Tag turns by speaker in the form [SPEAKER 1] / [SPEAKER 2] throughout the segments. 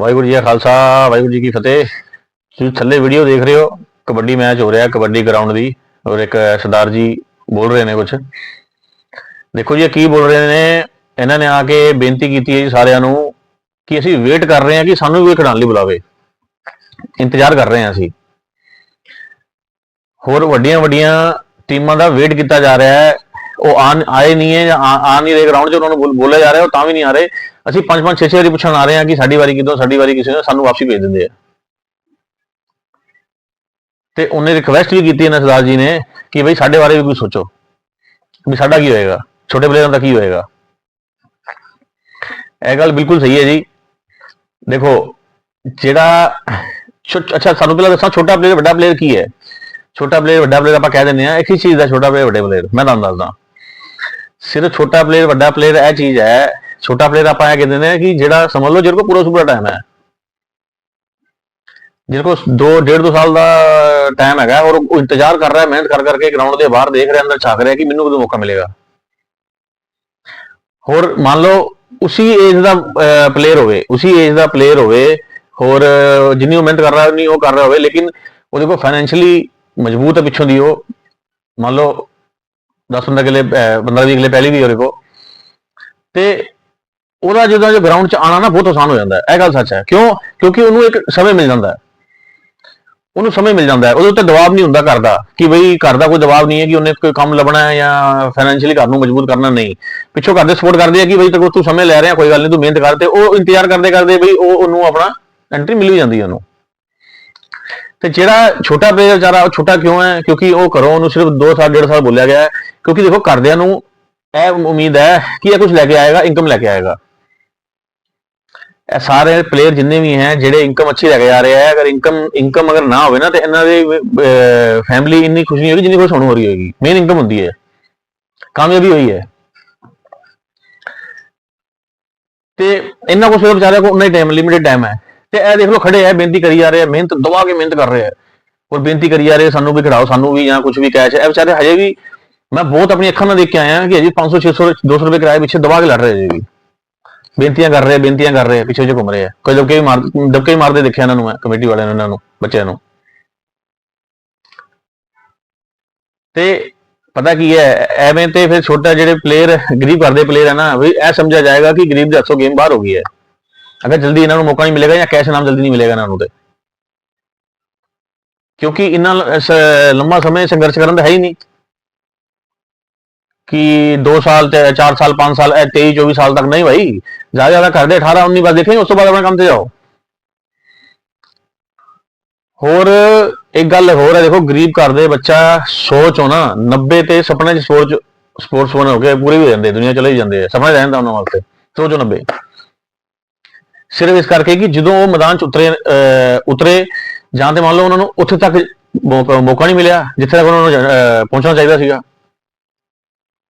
[SPEAKER 1] ਵਾਹਿਗੁਰੂ ਜੀ ਕਾ ਖਾਲਸਾ, ਵਾਹਿਗੁਰੂ ਜੀ ਕੀ ਫਤਿਹ। ਤੁਸੀਂ ਥੱਲੇ ਵੀਡੀਓ ਦੇਖ ਰਹੇ ਹੋ, ਕਬੱਡੀ ਮੈਚ ਹੋ ਰਿਹਾ, ਕਬੱਡੀ ਗਰਾਊਂਡ ਦੀ, ਔਰ ਇੱਕ ਸਰਦਾਰ ਜੀ ਬੋਲ ਰਹੇ ਨੇ ਕੁਝ ਦੇਖੋ ਜੀ ਕੀ ਬੋਲ ਰਹੇ ਨੇ, ਇਹਨਾਂ ਨੇ ਆ ਕੇ ਬੇਨਤੀ ਕੀਤੀ ਹੈ ਜੀ ਸਾਰਿਆਂ ਨੂੰ ਕਿ ਅਸੀਂ ਵੇਟ ਕਰ ਰਹੇ ਹਾਂ ਕਿ ਸਾਨੂੰ ਵੀ ਖਿਡਾਉਣ ਲਈ ਬੁਲਾਵੇ। ਇੰਤਜ਼ਾਰ ਕਰ ਰਹੇ ਹਾਂ ਅਸੀਂ। ਹੋਰ ਵੱਡੀਆਂ ਵੱਡੀਆਂ ਟੀਮਾਂ ਦਾ ਵੇਟ ਕੀਤਾ ਜਾ ਰਿਹਾ ਹੈ। ਉਹ ਆਏ ਨਹੀਂ ਹੈ ਜਾਂ ਆ ਨਹੀਂ ਰਹੇ ਗਰਾਊਂਡ 'ਚ, ਉਹਨਾਂ ਨੂੰ ਬੋਲ- ਬੋਲਿਆ ਜਾ ਰਿਹਾ, ਉਹ ਤਾਂ ਵੀ ਨਹੀਂ ਆ ਰਹੇ। ਅਸੀਂ ਪੰਜ ਪੰਜ, ਛੇ ਛੇ ਵਾਰੀ ਪੁੱਛਣ ਆ ਰਹੇ ਹਾਂ ਕਿ ਸਾਡੀ ਵਾਰੀ ਕਿਦੋਂ, ਸਾਡੀ ਵਾਰੀ ਕਿਸੇ ਨੇ ਸਾਨੂੰ ਵਾਪਸੀ ਭੇਜ ਦਿੰਦੇ ਆ। ਤੇ ਉਹਨੇ ਰਿਕਵੈਸਟ ਵੀ ਕੀਤੀ ਇਹਨਾਂ ਸਰਦਾਰ ਜੀ ਨੇ ਕਿ ਬਈ ਸਾਡੇ ਬਾਰੇ ਵੀ ਕੁਝ ਸੋਚੋ, ਵੀ ਸਾਡਾ ਕੀ ਹੋਏਗਾ, ਛੋਟੇ ਪਲੇਅਰਾਂ ਦਾ ਕੀ ਹੋਏਗਾ। ਇਹ ਗੱਲ ਬਿਲਕੁਲ ਸਹੀ ਹੈ ਜੀ। ਦੇਖੋ, ਜਿਹੜਾ ਅੱਛਾ, ਸਾਨੂੰ ਪਹਿਲਾਂ ਦੱਸਾਂ, ਛੋਟਾ ਪਲੇਅਰ ਵੱਡਾ ਪਲੇਅਰ ਕੀ ਹੈ? ਛੋਟਾ ਪਲੇਅਰ ਵੱਡਾ ਪਲੇਅਰ ਆਪਾਂ ਕਹਿ ਦਿੰਦੇ ਆ ਇੱਕ ਹੀ ਚੀਜ਼ ਦਾ ਛੋਟਾ ਪਲੇਅਰ ਵੱਡੇ ਪਲੇਅਰ ਮੈਂ ਤੁਹਾਨੂੰ ਦੱਸਦਾ। ਸਿਰਫ ਛੋਟਾ ਪਲੇਅਰ ਵੱਡਾ ਪਲੇਅਰ ਇਹ ਚੀਜ਼ ਹੈ ਛੋਟਾ ਪਲੇਅਰ ਆਪਾਂ ਇਹ ਕਹਿੰਦੇ ਨੇ ਕਿ ਜਿਹੜਾ ਸਮਝ ਲਓ, ਜਿਹਦੇ ਕੋਲ ਪੂਰਾ ਸੁਪਰ ਟਾਈਮ ਹੈ। ਜਿਹਦੇ ਕੋਲ 2 ਡੇਢ ਦੋ ਸਾਲ ਦਾ ਟਾਈਮ ਹੈਗਾ, ਔਰ ਉਹ ਇੰਤਜ਼ਾਰ ਕਰ ਰਿਹਾ, ਮਿਹਨਤ ਕਰ ਕਰਕੇ ਗਰਾਊਂਡ ਦੇ ਬਾਹਰ ਦੇਖ ਰਿਹਾ, ਅੰਦਰ ਝਾਕ ਰਿਹਾ ਕਿ ਮੈਨੂੰ ਕਦੋਂ ਮੌਕਾ ਮਿਲੇਗਾ। ਹੋਰ ਮੰਨ ਲਓ, ਉਸੇ ਏਜ ਦਾ ਪਲੇਅਰ ਹੋਵੇ, ਉਸੇ ਏਜ ਦਾ ਪਲੇਅਰ ਹੋਵੇ, ਹੋਰ ਜਿੰਨੀ ਉਹ ਮਿਹਨਤ ਕਰ ਰਿਹਾ, ਉਨੀ ਉਹ ਕਰ ਰਿਹਾ ਹੋਵੇ, ਲੇਕਿਨ ਉਹਦੇ ਕੋਲ ਫਾਈਨੈਂਸ਼ੀਅਲੀ ਮਜ਼ਬੂਤ ਹੈ ਪਿੱਛੋਂ ਦੀ ਉਹ। ਮੰਨ ਲਓ 10 15 ਕਿਲੇ 15 20 ਕਿਲੇ ਪਹਿਲੀ ਵੀ ਉਹਦੇ ਕੋਲ। ਤੇ ਉਹਦਾ ਜਦੋਂ ਜੋ ਗਰਾਊਂਡ 'ਚ ਆਣਾ ਨਾ, ਬਹੁਤ ਆਸਾਨ ਹੋ ਜਾਂਦਾ ਹੈ। ਇਹ ਗੱਲ ਸੱਚ ਹੈ। ਕਿਉਂ? ਕਿਉਂਕਿ ਉਹਨੂੰ ਇੱਕ ਸਮੇਂ ਮਿਲ ਜਾਂਦਾ ਹੈ। ਉਹਨੂੰ ਸਮੇਂ ਮਿਲ ਜਾਂਦਾ ਹੈ। ਉਹਦੇ ਉੱਤੇ ਦਬਾਅ ਨਹੀਂ ਹੁੰਦਾ ਘਰ ਦਾ ਕਿ ਬਈ ਘਰ ਦਾ ਕੋਈ ਦਬਾਅ ਨਹੀਂ ਹੈ ਕਿ ਉਹਨੇ ਕੋਈ ਕੰਮ ਲੱਭਣਾ ਹੈ ਜਾਂ ਫਾਈਨੈਂਸ਼ੀਅਲੀ ਘਰ ਨੂੰ ਮਜ਼ਬੂਤ ਕਰਨਾ ਨਹੀਂ। ਪਿੱਛੋਂ ਘਰ ਦੇ ਸਪੋਰਟ ਕਰਦੇ ਆ ਕਿ ਬਈ ਤੇ ਤੂੰ ਸਮੇਂ ਲੈ ਰਿਹਾ, ਕੋਈ ਗੱਲ ਨਹੀਂ, ਤੂੰ ਮਿਹਨਤ ਕਰ ਤੇ ਉਹ ਇੰਤਜ਼ਾਰ ਕਰਦੇ ਕਰਦੇ ਬਈ ਉਹ ਉਹਨੂੰ ਆਪਣਾ ਐਂਟਰੀ ਮਿਲ ਵੀ ਜਾਂਦੀ ਹੈ ਉਹਨੂੰ। ਤੇ ਜਿਹੜਾ ਛੋਟਾ ਪਲੇਅਰ ਵਿਚਾਰਾ, ਉਹ ਛੋਟਾ ਕਿਉਂ ਹੈ? ਕਿਉਂਕਿ ਉਹ ਘਰੋਂ ਉਹਨੂੰ ਸਿਰਫ 2 ਸਾਲ 1.5 ਸਾਲ ਬੋਲਿਆ ਗਿਆ ਹੈ। ਕਿਉਂਕਿ ਦੇਖੋ ਘਰਦਿਆਂ ਨੂੰ ਇਹ ਉਮੀਦ ਹੈ ਕਿ ਇਹ ਕੁਝ ਲੈ ਕੇ ਆਏਗਾ ਇਨਕਮ ਲੈ ਕੇ ਆਏਗਾ। ਇਹ ਸਾਰੇ ਪਲੇਅਰ ਜਿੰਨੇ ਵੀ ਹੈ ਜਿਹੜੇ ਇਨਕਮ ਅੱਛੀ ਲੈ ਕੇ ਆ ਰਹੇ ਹੈ ਅਗਰ ਇਨਕਮ ਇਨਕਮ ਅਗਰ ਨਾ ਹੋਵੇ ਨਾ ਤੇ ਇਹਨਾਂ ਦੀ ਫੈਮਿਲੀ ਇੰਨੀ ਖੁਸ਼ ਨਹੀਂ ਹੋਗੀ ਜਿੰਨੀ ਖੁਸ਼ ਹੁਣ ਹੋ ਰਹੀ ਹੋਏਗੀ। ਮੇਨ ਇਨਕਮ ਹੁੰਦੀ ਹੈ। ਕਾਮਯਾਬੀ ਹੋਈ ਹੈ। ਤੇ ਇਹਨਾਂ ਕੋਲ ਸਿਰਫ ਵਿਚਾਰਿਆਂ ਕੋਲ ਉਨਾ ਹੀ ਟਾਈਮ ਲਿਮਿਟਡ ਟਾਈਮ ਹੈ। ਤੇ ਇਹ ਦੇਖ ਲਓ ਖੜੇ ਹੈ ਬੇਨਤੀ ਕਰੀ ਜਾ ਰਹੇ ਆ ਮਿਹਨਤ ਦਵਾ ਕੇ ਮਿਹਨਤ ਕਰ ਰਹੇ ਆ ਔਰ ਬੇਨਤੀ ਕਰੀ ਜਾ ਰਹੇ ਆ, ਸਾਨੂੰ ਵੀ ਖੜਾਓ ਸਾਨੂੰ ਵੀ ਜਾਂ ਕੁਝ ਵੀ ਕੈਸ਼ ਹੈ। ਇਹ ਵਿਚਾਰੇ ਹਜੇ ਵੀ ਮੈਂ ਬਹੁਤ ਆਪਣੀ ਅੱਖਾਂ ਨਾਲ ਦੇਖ ਕੇ ਆਇਆ ਕਿ ਅਜੇ 500 600 200 ਰੁਪਏ ਕਿਰਾਏ ਪਿੱਛੇ ਦਬਾ ਕੇ ਲੜ ਰਹੇ ਜੀ। ਵੀ ਬੇਨਤੀਆਂ ਕਰ ਰਹੇ ਆ, ਬੇਨਤੀਆਂ ਕਰ ਰਹੇ ਆ, ਪਿੱਛੇ ਜੇ ਘੁੰਮ ਰਹੇ ਆ। ਕੋਈ ਦਬਕੇ ਵੀ ਮਾਰ ਦਬਕੇ ਵੀ ਮਾਰਦੇ ਦੇਖਿਆ ਇਹਨਾਂ ਨੂੰ ਮੈਂ ਕਮੇਟੀ ਵਾਲਿਆਂ ਨੂੰ ਇਹਨਾਂ ਨੂੰ ਬੱਚਿਆਂ ਨੂੰ। ਤੇ ਪਤਾ ਕੀ ਹੈ ਐਵੇਂ ਤੇ ਫਿਰ ਛੋਟਾ ਜਿਹੜੇ ਪਲੇਅਰ ਗਰੀਬ ਕਰਦੇ ਪਲੇਅਰ ਹੈ ਨਾ ਵੀ ਇਹ ਸਮਝਿਆ ਜਾਏਗਾ ਕਿ ਗਰੀਬ ਦੇ ਹੱਥੋਂ ਗੇਮ ਬਾਹਰ ਹੋ ਗਈ ਹੈ। ਅਗਰ ਜਲਦੀ ਇਹਨਾਂ ਨੂੰ ਮੌਕਾ ਨਹੀਂ ਮਿਲੇਗਾ ਜਾਂ ਕੈਸ਼ ਨਾਮ ਜਲਦੀ ਨਹੀਂ ਮਿਲੇਗਾ ਇਹਨਾਂ ਨੂੰ ਤੇ। ਕਿਉਂਕਿ ਇੰਨਾ ਲ- ਸ- ਲੰਮਾ ਸਮੇਂ ਸੰਘਰਸ਼ ਕਰਨ ਦਾ ਹੈ ਹੀ ਨਹੀਂ। ਕਿ 2 ਸਾਲ ਤੇ 4 ਸਾਲ 5 ਸਾਲ, ਇਹ 23 24 ਸਾਲ ਤੱਕ ਨਹੀਂ ਭਾਈ ਜ਼ਿਆਦਾ ਜ਼ਿਆਦਾ ਕਰਦੇ 18 19 ਵਾਰ ਦੇਖੇਂਗੇ ਉਸ ਤੋਂ ਬਾਅਦ ਆਪਣੇ ਕੰਮ ਤੇ ਜਾਓ। ਹੋਰ ਇੱਕ ਗੱਲ ਹੋਰ ਹੈ, ਦੇਖੋ ਗਰੀਬ ਘਰ ਦੇ ਬੱਚਾ ਸੋਚ ਹੋ ਨਾ 90 ਤੇ ਸੁਪਨੇ ਚ ਸੋਚ ਸਪੋਰਟਸਮੈਨ ਹੋ ਕੇ ਪੂਰੇ ਵੀ ਹੋ ਜਾਂਦੇ, ਦੁਨੀਆ ਚਲੇ ਹੀ ਜਾਂਦੇ ਆ ਸੁਪਨੇ ਰਹਿੰਦਾ ਉਹਨਾਂ ਵਾਸਤੇ, ਸੋਚੋ 90 ਸਿਰਫ ਇਸ ਕਰਕੇ ਕਿ ਜਦੋਂ ਉਹ ਮੈਦਾਨ ਚ ਉਤਰੇ ਉਤਰੇ, ਜਾਂ ਤੇ ਮੰਨ ਲਓ ਉਹਨਾਂ ਨੂੰ ਉੱਥੇ ਤੱਕ ਮੌਕਾ ਨਹੀਂ ਮਿਲਿਆ, ਜਿੱਥੇ ਤੱਕ ਉਹਨਾਂ ਨੂੰ ਪਹੁੰਚਣਾ ਚਾਹੀਦਾ ਸੀਗਾ।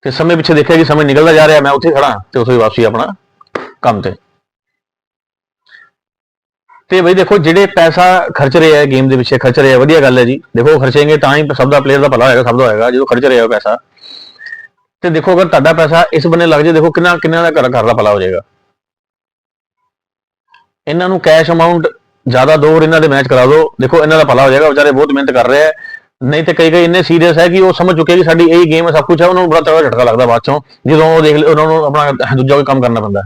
[SPEAKER 1] ਤੇ ਸਮੇਂ ਪਿੱਛੇ ਦੇਖਿਆ ਕਿ ਸਮੇਂ ਨਿਕਲਦਾ ਜਾ ਰਿਹਾ, ਮੈਂ ਉੱਥੇ ਖੜਾ ਤੇ ਉੱਥੇ ਹੀ ਵਾਪਸੀ ਆਪਣਾ ਕੰਮ ਤੇ। ਤੇ ਬਈ ਦੇਖੋ, ਜਿਹੜੇ ਪੈਸਾ ਖਰਚ ਰਹੇ ਆ ਗੇਮ ਦੇ ਪਿੱਛੇ, ਖਰਚ ਰਹੇ ਆ, ਵਧੀਆ ਗੱਲ ਹੈ ਜੀ। ਦੇਖੋ ਖਰਚेंगे ਤਾਂ ਹੀ ਸਭ ਦਾ ਪਲੇਅਰ ਦਾ ਭਲਾ ਹੋਏਗਾ, ਸਭ ਦਾ ਹੋਏਗਾ, ਜਦੋਂ ਖਰਚ ਰਿਹਾ ਪੈਸਾ। ਤੇ ਦੇਖੋ, ਅਗਰ ਤੁਹਾਡਾ ਪੈਸਾ ਇਸ ਬੰਨੇ ਲੱਗ ਜੇ ਦੇਖੋ, ਕਿੰਨਾ ਕਿੰਨਾ ਦਾ ਘਰ ਘਰ ਦਾ ਭਲਾ ਹੋ ਜਾਏਗਾ। ਇਹਨਾਂ ਨੂੰ ਕੈਸ਼ ਅਮਾਉਂਟ ਜ਼ਿਆਦਾ ਦੋ ਇਹਨਾਂ ਦੇ ਮੈਚ ਕਰਾ ਦਿਓ ਦੇਖੋ, ਇਹਨਾਂ ਦਾ ਭਲਾ ਹੋ ਜਾਏਗਾ, ਵਿਚਾਰੇ ਬਹੁਤ ਮਿਹਨਤ ਕਰ ਰਹੇ ਆ। ਨਹੀਂ ਤੇ ਕਈ ਕਈ ਇੰਨੇ ਸੀਰੀਅਸ ਹੈ ਕਿ ਉਹ ਸਮਝ ਚੁੱਕੇ ਕਿ ਸਾਡੀ ਇਹ ਗੇਮ ਹੈ ਸਭ ਕੁਝ ਹੈ, ਉਹਨਾਂ ਨੂੰ ਬੜਾ ਤਗੜਾ ਝਟਕਾ ਲੱਗਦਾ ਬਾਅਦ ਚੋਂ। ਜਦੋਂ ਉਹ ਦੇਖ ਲ- ਉਹਨਾਂ ਨੂੰ ਆਪਣਾ ਦੂਜਾ ਕੋਈ ਕੰਮ ਕਰਨਾ ਪੈਂਦਾ।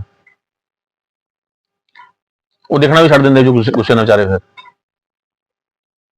[SPEAKER 1] ਉਹ ਦੇਖਣਾ ਵੀ ਛੱਡ ਦਿੰਦੇ ਜੋ ਗੁੱਸੇ ਗੁੱਸੇ ਨਾਲ ਵਿਚਾਰੇ ਫਿਰ।